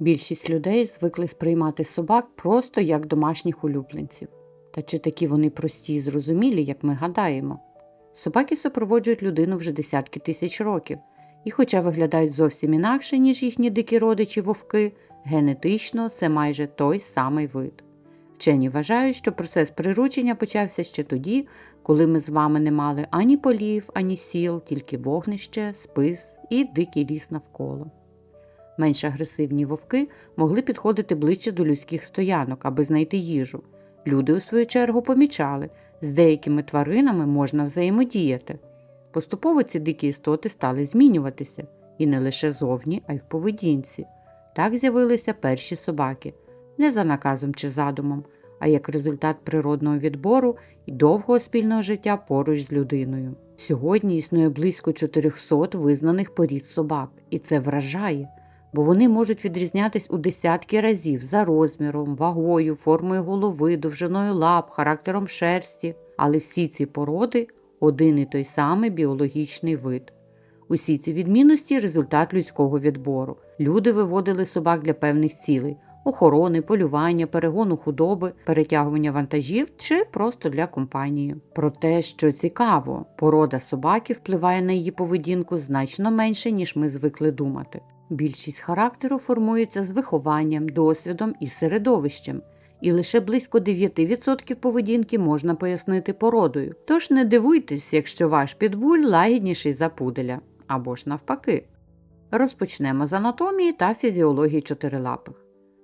Більшість людей звикли сприймати собак просто як домашніх улюбленців. Та чи такі вони прості і зрозумілі, як ми гадаємо? Собаки супроводжують людину вже десятки тисяч років, і, хоча виглядають зовсім інакше, ніж їхні дикі родичі вовки, генетично це майже той самий вид. Вчені вважають, що процес приручення почався ще тоді, коли ми з вами не мали ані полів, ані сіл, тільки вогнище, спис і дикий ліс навколо. Менш агресивні вовки могли підходити ближче до людських стоянок, аби знайти їжу. Люди, у свою чергу, помічали, з деякими тваринами можна взаємодіяти. Поступово ці дикі істоти стали змінюватися і не лише зовні, а й в поведінці. Так з'явилися перші собаки, не за наказом чи задумом, а як результат природного відбору і довгого спільного життя поруч з людиною. Сьогодні існує близько 400 визнаних порід собак, і це вражає, бо вони можуть відрізнятись у десятки разів за розміром, вагою, формою голови, довжиною лап, характером шерсті, але всі ці породи один і той самий біологічний вид. Усі ці відмінності результат людського відбору. Люди виводили собак для певних цілей охорони, полювання, перегону худоби, перетягування вантажів чи просто для компанії. Про те, що цікаво, порода собаки впливає на її поведінку значно менше, ніж ми звикли думати. Більшість характеру формується з вихованням, досвідом і середовищем, і лише близько 9% поведінки можна пояснити породою. Тож не дивуйтесь, якщо ваш підбуль лагідніший за пуделя або ж навпаки. Розпочнемо з анатомії та фізіології чотирилапих.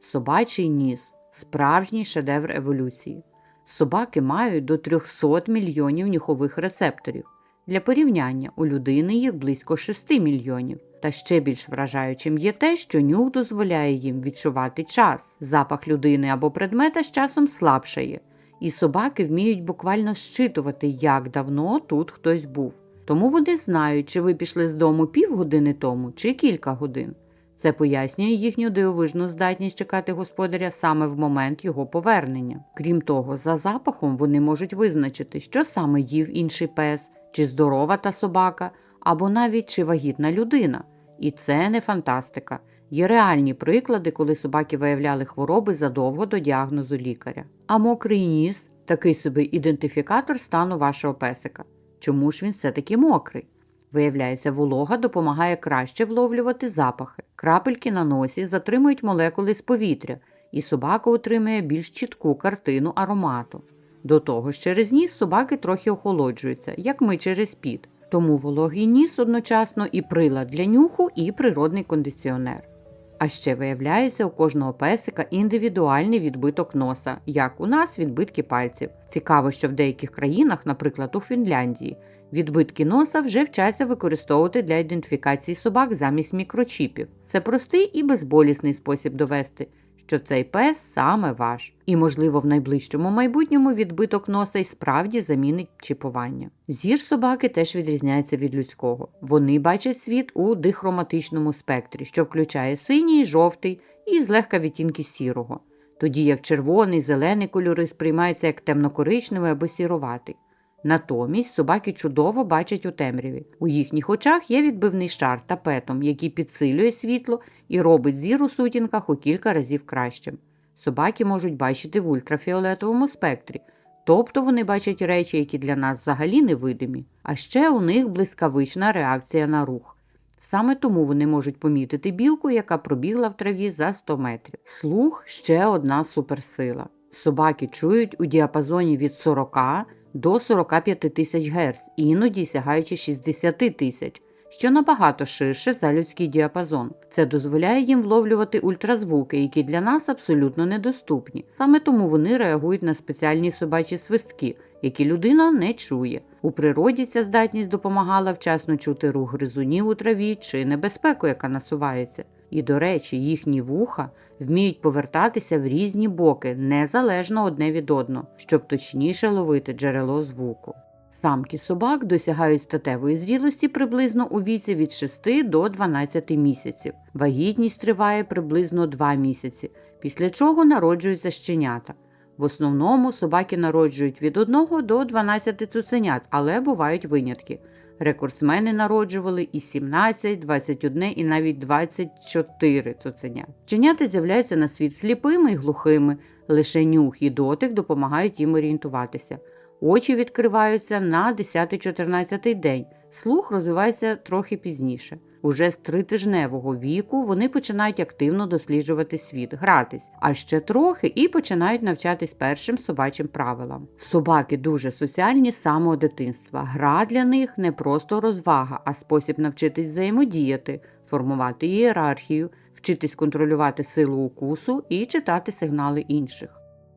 Собачий ніс справжній шедевр еволюції. Собаки мають до 300 мільйонів нюхових рецепторів. Для порівняння у людини їх близько 6 мільйонів. Та ще більш вражаючим є те, що нюх дозволяє їм відчувати час. Запах людини або предмета з часом слабшає, і собаки вміють буквально щитувати, як давно тут хтось був. Тому вони знають, чи ви пішли з дому півгодини тому, чи кілька годин. Це пояснює їхню дивовижну здатність чекати господаря саме в момент його повернення. Крім того, за запахом вони можуть визначити, що саме їв інший пес, чи здорова та собака, або навіть чи вагітна людина. І це не фантастика. Є реальні приклади, коли собаки виявляли хвороби задовго до діагнозу лікаря. А мокрий ніс такий собі ідентифікатор стану вашого песика. Чому ж він все-таки мокрий? Виявляється, волога допомагає краще вловлювати запахи. Крапельки на носі затримують молекули з повітря, і собака отримує більш чітку картину аромату. До того ж, через ніс собаки трохи охолоджуються, як ми через піт. Тому вологий ніс одночасно і прилад для нюху, і природний кондиціонер. А ще виявляється, у кожного песика індивідуальний відбиток носа, як у нас відбитки пальців. Цікаво, що в деяких країнах, наприклад у Фінляндії, відбитки носа вже вчаться використовувати для ідентифікації собак замість мікрочіпів. Це простий і безболісний спосіб довести, що цей пес саме ваш. І, можливо, в найближчому майбутньому відбиток носа й справді замінить чіпування. Зір собаки теж відрізняється від людського. Вони бачать світ у дихроматичному спектрі, що включає синій, жовтий і злегка відтінки сірого, тоді як червоний, зелений кольори сприймаються як темнокоричневий або сіроватий. Натомість собаки чудово бачать у темряві. У їхніх очах є відбивний шар тапетом, який підсилює світло і робить зір у сутінках у кілька разів кращим. Собаки можуть бачити в ультрафіолетовому спектрі, тобто вони бачать речі, які для нас взагалі невидимі. А ще у них блискавична реакція на рух. Саме тому вони можуть помітити білку, яка пробігла в траві за 100 метрів. Слух ще одна суперсила. Собаки чують у діапазоні від 40 до 45 тисяч Гц, іноді сягаючи 60 тисяч, що набагато ширше за людський діапазон. Це дозволяє їм вловлювати ультразвуки, які для нас абсолютно недоступні. Саме тому вони реагують на спеціальні собачі свистки, які людина не чує. У природі ця здатність допомагала вчасно чути рух гризунів у траві чи небезпеку, яка насувається. І, до речі, їхні вуха вміють повертатися в різні боки, незалежно одне від одного, щоб точніше ловити джерело звуку. Самки собак досягають статевої зрілості приблизно у віці від 6 до 12 місяців. Вагітність триває приблизно 2 місяці, після чого народжуються щенята. В основному собаки народжують від 1 до 12 цуценят, але бувають винятки. Рекордсмени народжували і 17, 21 і навіть 24 цуценя. Ченята з'являються на світ сліпими і глухими, лише нюх і дотик допомагають їм орієнтуватися. Очі відкриваються на 10-14 день, слух розвивається трохи пізніше. Уже з тритижневого віку вони починають активно досліджувати світ, гратись, а ще трохи і починають навчатись першим собачим правилам. Собаки дуже соціальні з самого дитинства. Гра для них не просто розвага, а спосіб навчитись взаємодіяти, формувати ієрархію, вчитись контролювати силу укусу і читати сигнали інших.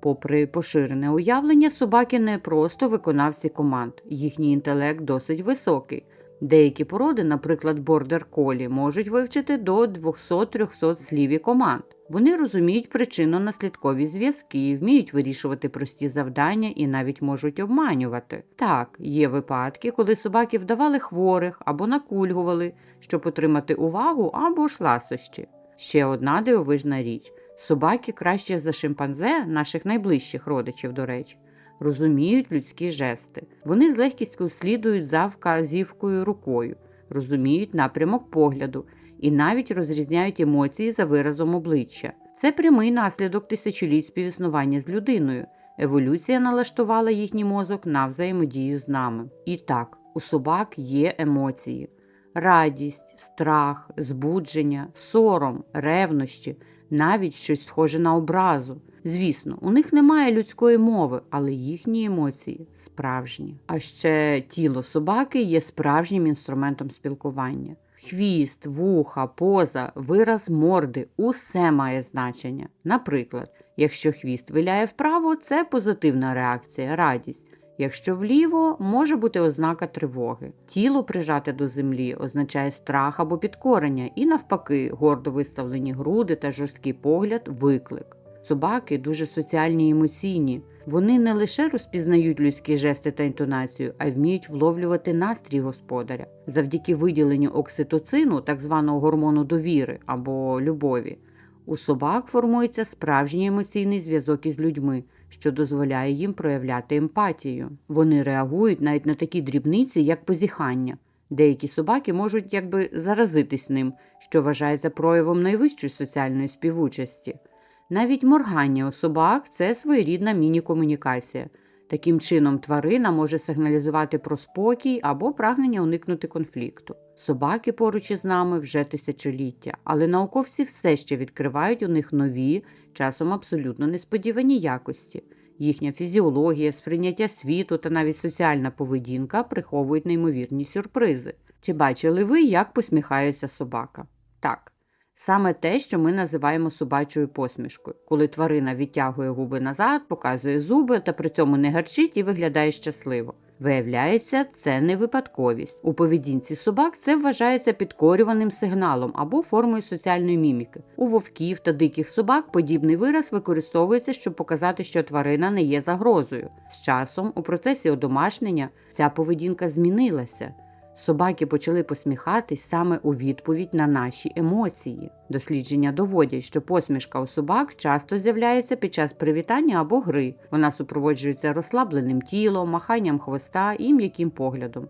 Попри поширене уявлення, собаки не просто виконавці команд, їхній інтелект досить високий. Деякі породи, наприклад, бордер колі, можуть вивчити до 200-300 слів і команд. Вони розуміють причинно-наслідкові зв'язки, вміють вирішувати прості завдання і навіть можуть обманювати. Так, є випадки, коли собаки вдавали хворих або накульгували, щоб отримати увагу або ж ласощі. Ще одна дивовижна річ: собаки краще за шимпанзе, наших найближчих родичів, до речі, розуміють людські жести. Вони з легкістю слідують за вказівкою рукою, розуміють напрямок погляду і навіть розрізняють емоції за виразом обличчя. Це прямий наслідок тисячоліть співіснування з людиною. Еволюція налаштувала їхній мозок на взаємодію з нами. І так, у собак є емоції: радість, страх, збудження, сором, ревнощі, навіть щось схоже на образу. Звісно, у них немає людської мови, але їхні емоції справжні. А ще тіло собаки є справжнім інструментом спілкування. Хвіст, вуха, поза, вираз морди усе має значення. Наприклад, якщо хвіст виляє вправо, це позитивна реакція, радість. Якщо вліво, може бути ознака тривоги. Тіло прижате до землі означає страх або підкорення, і навпаки, гордо виставлені груди та жорсткий погляд виклик. Собаки дуже соціальні і емоційні. Вони не лише розпізнають людські жести та інтонацію, а й вміють вловлювати настрій господаря. Завдяки виділенню окситоцину, так званого гормону довіри або любові, у собак формується справжній емоційний зв'язок із людьми, що дозволяє їм проявляти емпатію. Вони реагують навіть на такі дрібниці, як позіхання. Деякі собаки можуть якби заразитись ним, що вважається проявом найвищої соціальної співучасті. Навіть моргання у собак це своєрідна міні-комунікація. Таким чином, тварина може сигналізувати про спокій або прагнення уникнути конфлікту. Собаки поруч із нами вже тисячоліття, але науковці все ще відкривають у них нові, часом абсолютно несподівані якості. Їхня фізіологія, сприйняття світу та навіть соціальна поведінка приховують неймовірні сюрпризи. Чи бачили ви, як посміхається собака? Так. Саме те, що ми називаємо собачою посмішкою, коли тварина відтягує губи назад, показує зуби та при цьому не гарчить і виглядає щасливо. Виявляється, це не випадковість. У поведінці собак це вважається підкорюваним сигналом або формою соціальної міміки. У вовків та диких собак подібний вираз використовується, щоб показати, що тварина не є загрозою. З часом у процесі одомашнення ця поведінка змінилася. Собаки почали посміхатись саме у відповідь на наші емоції. Дослідження доводять, що посмішка у собак часто з'являється під час привітання або гри. Вона супроводжується розслабленим тілом, маханням хвоста і м'яким поглядом.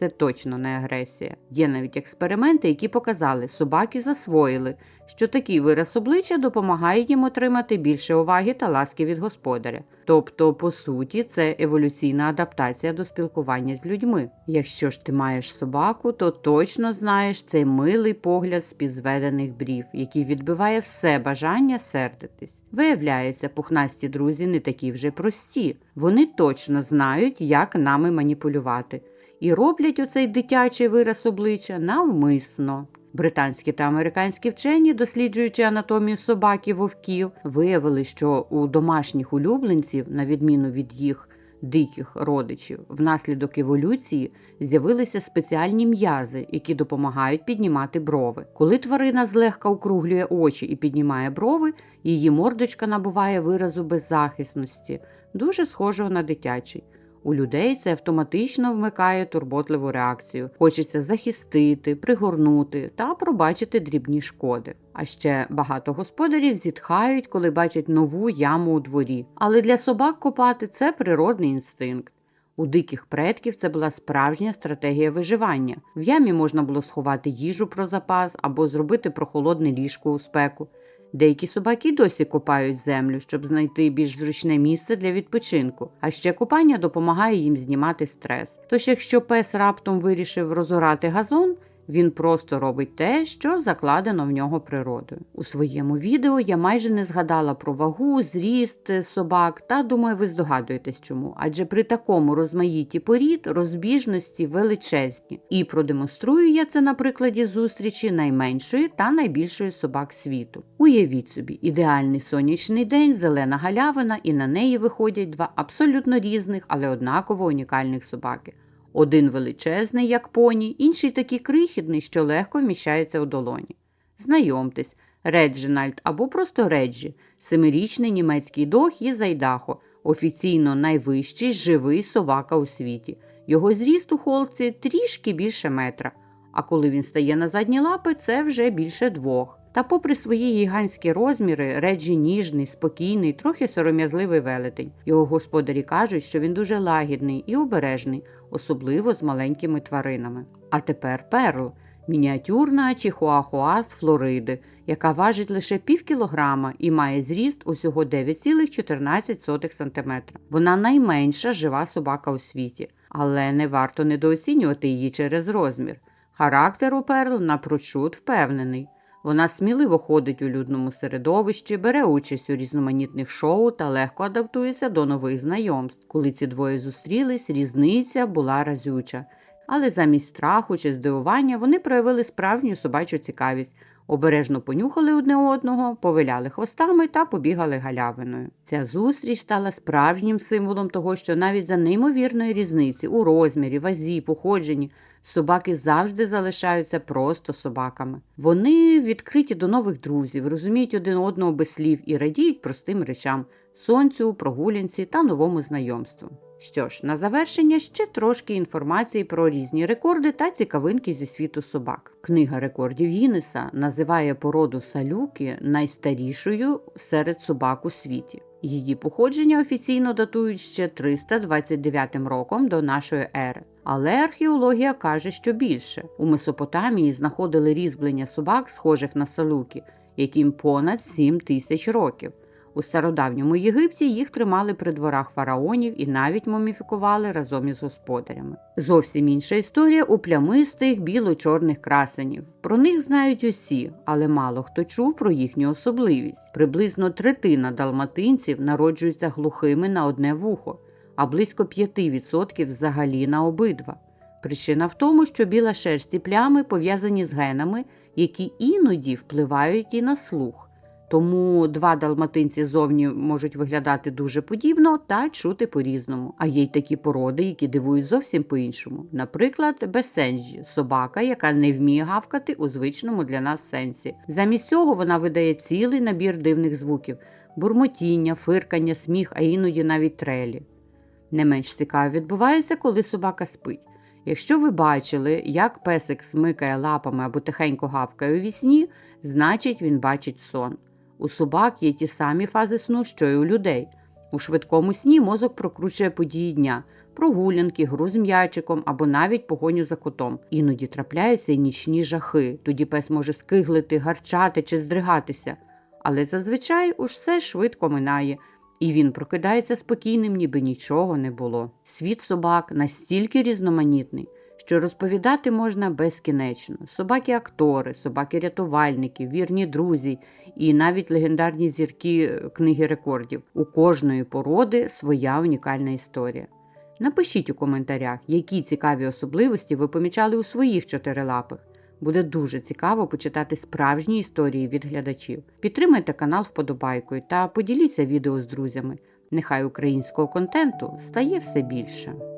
Це точно не агресія. Є навіть експерименти, які показали, собаки засвоїли, що такий вираз обличчя допомагає їм отримати більше уваги та ласки від господаря. Тобто, по суті, це еволюційна адаптація до спілкування з людьми. Якщо ж ти маєш собаку, то точно знаєш цей милий погляд з підзведених брів, який відбиває все бажання сердитись. Виявляється, пухнасті друзі не такі вже прості. Вони точно знають, як нами маніпулювати і роблять оцей дитячий вираз обличчя навмисно. Британські та американські вчені, досліджуючи анатомію собак і вовків, виявили, що у домашніх улюбленців, на відміну від їх диких родичів, внаслідок еволюції з'явилися спеціальні м'язи, які допомагають піднімати брови. Коли тварина злегка округлює очі і піднімає брови, її мордочка набуває виразу беззахисності, дуже схожого на дитячий. У людей це автоматично вмикає турботливу реакцію. Хочеться захистити, пригорнути та пробачити дрібні шкоди. А ще багато господарів зітхають, коли бачать нову яму у дворі. Але для собак копати це природний інстинкт. У диких предків це була справжня стратегія виживання. В ямі можна було сховати їжу про запас або зробити прохолодне ліжко у спеку. Деякі собаки досі копають землю, щоб знайти більш зручне місце для відпочинку. А ще копання допомагає їм знімати стрес. Тож, якщо пес раптом вирішив розорати газон, він просто робить те, що закладено в нього природою. У своєму відео я майже не згадала про вагу, зріст е, собак, та думаю, ви здогадуєтесь чому. Адже при такому розмаїтті порід розбіжності величезні. І продемонструю я це на прикладі зустрічі найменшої та найбільшої собак світу. Уявіть собі, ідеальний сонячний день, зелена галявина, і на неї виходять два абсолютно різних, але однаково унікальних собаки. Один величезний, як поні, інший такий крихітний, що легко вміщається у долоні. Знайомтесь, Реджинальд або просто Реджі, семирічний німецький дог із Айдахо, офіційно найвищий живий собака у світі. Його зріст у холці трішки більше метра, а коли він стає на задні лапи, це вже більше двох. Та, попри свої гігантські розміри, Реджі ніжний, спокійний, трохи сором'язливий велетень. Його господарі кажуть, що він дуже лагідний і обережний, особливо з маленькими тваринами. А тепер перл мініатюрна чихуахуа з Флориди, яка важить лише пів кілограма і має зріст усього 9,14 см. Вона найменша жива собака у світі, але не варто недооцінювати її через розмір. Характер у перл напрочуд впевнений. Вона сміливо ходить у людному середовищі, бере участь у різноманітних шоу та легко адаптується до нових знайомств. Коли ці двоє зустрілись, різниця була разюча. Але замість страху чи здивування вони проявили справжню собачу цікавість, обережно понюхали одне одного, повиляли хвостами та побігали галявиною. Ця зустріч стала справжнім символом того, що навіть за неймовірної різниці у розмірі, вазі, походженні собаки завжди залишаються просто собаками. Вони відкриті до нових друзів, розуміють один одного без слів і радіють простим речам сонцю, прогулянці та новому знайомству. Що ж, на завершення ще трошки інформації про різні рекорди та цікавинки зі світу собак. Книга рекордів Гіннеса називає породу салюки найстарішою серед собак у світі. Її походження офіційно датують ще 329 роком до нашої ери. Але археологія каже, що більше. У Месопотамії знаходили різьблення собак, схожих на салюки, яким понад 7 тисяч років. У стародавньому Єгипті їх тримали при дворах фараонів і навіть муміфікували разом із господарями. Зовсім інша історія у плямистих біло-чорних красенів. Про них знають усі, але мало хто чув про їхню особливість. Приблизно третина далматинців народжуються глухими на одне вухо, а близько 5% взагалі на обидва. Причина в тому, що біла шерсть і плями пов'язані з генами, які іноді впливають і на слух. Тому два далматинці зовні можуть виглядати дуже подібно та чути по-різному. А є й такі породи, які дивують зовсім по-іншому. Наприклад, бесенджі собака, яка не вміє гавкати у звичному для нас сенсі. Замість цього вона видає цілий набір дивних звуків: бурмотіння, фиркання, сміх, а іноді навіть трелі. Не менш цікаво відбувається, коли собака спить. Якщо ви бачили, як песик смикає лапами або тихенько гавкає у вісні, значить він бачить сон. У собак є ті самі фази сну, що й у людей. У швидкому сні мозок прокручує події дня, прогулянки, гру з м'ячиком або навіть погоню за котом. Іноді трапляються й нічні жахи. Тоді пес може скиглити, гарчати чи здригатися. Але зазвичай уж все швидко минає, і він прокидається спокійним, ніби нічого не було. Світ собак настільки різноманітний що розповідати можна безкінечно. Собаки-актори, собаки-рятувальники, вірні друзі і навіть легендарні зірки книги рекордів. У кожної породи своя унікальна історія. Напишіть у коментарях, які цікаві особливості ви помічали у своїх чотирилапих. Буде дуже цікаво почитати справжні історії від глядачів. Підтримайте канал вподобайкою та поділіться відео з друзями. Нехай українського контенту стає все більше.